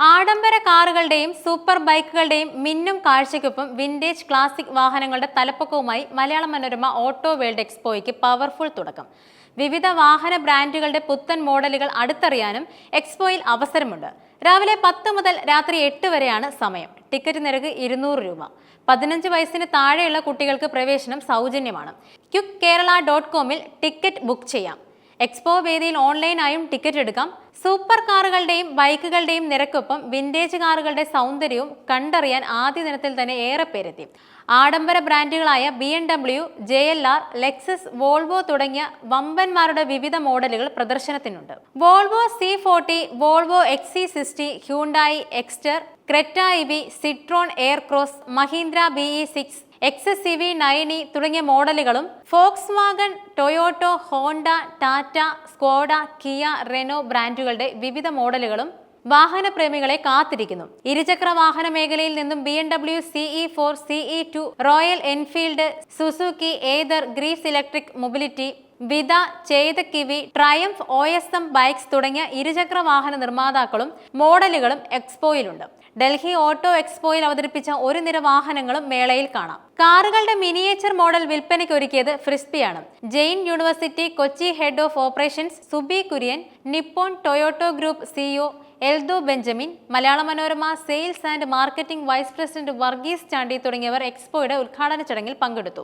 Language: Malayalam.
ആഡംബര കാറുകളുടെയും സൂപ്പർ ബൈക്കുകളുടെയും മിന്നും കാഴ്ചയ്ക്കൊപ്പം വിന്റേജ് ക്ലാസിക് വാഹനങ്ങളുടെ തലപ്പൊക്കവുമായി മലയാള മനോരമ ഓട്ടോ വേൾഡ് എക്സ്പോയ്ക്ക് പവർഫുൾ തുടക്കം. വിവിധ വാഹന ബ്രാൻഡുകളുടെ പുത്തൻ മോഡലുകൾ അടുത്തറിയാനും എക്സ്പോയിൽ അവസരമുണ്ട്. രാവിലെ പത്ത് മുതൽ രാത്രി എട്ട് വരെയാണ് സമയം. ടിക്കറ്റ് നിരക്ക് ഇരുന്നൂറ് രൂപ. പതിനഞ്ച് വയസ്സിന് താഴെയുള്ള കുട്ടികൾക്ക് പ്രവേശനം സൗജന്യമാണ്. ക്യുക്ക് കേരള ഡോട്ട് കോമിൽ ടിക്കറ്റ് ബുക്ക് ചെയ്യാം. എക്സ്പോ വേദിയിൽ ഓൺലൈനായും ടിക്കറ്റ് എടുക്കാം. സൂപ്പർ കാറുകളുടെയും ബൈക്കുകളുടെയും നിരക്കൊപ്പം വിന്റേജ് കാറുകളുടെ സൗന്ദര്യവും കണ്ടറിയാൻ ആദ്യ ദിനത്തിൽ തന്നെ ഏറെ പേരെത്തി. ആഡംബര ബ്രാൻഡുകളായ B M W J L R Lexus Volvo തുടങ്ങിയ വമ്പന്മാരുടെ വിവിധ മോഡലുകൾ പ്രദർശനത്തിനുണ്ട്. Volvo C forty Volvo XC sixty Hyundai Exter Creta EV Citroen Aircross Mahindra BE six X C V nine e തുടങ്ങിയ മോഡലുകളും Volkswagen Toyota Honda Tata Skoda Kia Renault ബ്രാൻഡുകളുടെ വിവിധ മോഡലുകളും വാഹനപ്രേമികളെ കാത്തിരിക്കുന്നു. ഇരുചക്ര വാഹന മേഖലയിൽ നിന്നും B M W CE four CE two Royal Enfield Suzuki Ather Greaves electric mobility വിത Chetak EV Triumph O S M bikes തുടങ്ങിയ ഇരുചക്ര വാഹന നിർമ്മാതാക്കളും മോഡലുകളും എക്സ്പോയിലുണ്ട്. ഡൽഹി ഓട്ടോ എക്സ്പോയിൽ അവതരിപ്പിച്ച ഒരു നിര വാഹനങ്ങളും മേളയിൽ കാണാം. കാറുകളുടെ മിനിയേച്ചർ മോഡൽ വിൽപ്പനയ്ക്ക് ഒരുക്കിയത് ഫ്രിസ്പിയാണ് Jain university Kochi head of operations Subi Kurian Nippon Toyota group CEO Eldho Benjamin Malayala Manorama sales and marketing vice president Varghese Chandy തുടങ്ങിയവർ എക്സ്പോയുടെ ഉദ്ഘാടന ചടങ്ങിൽ പങ്കെടുത്തു.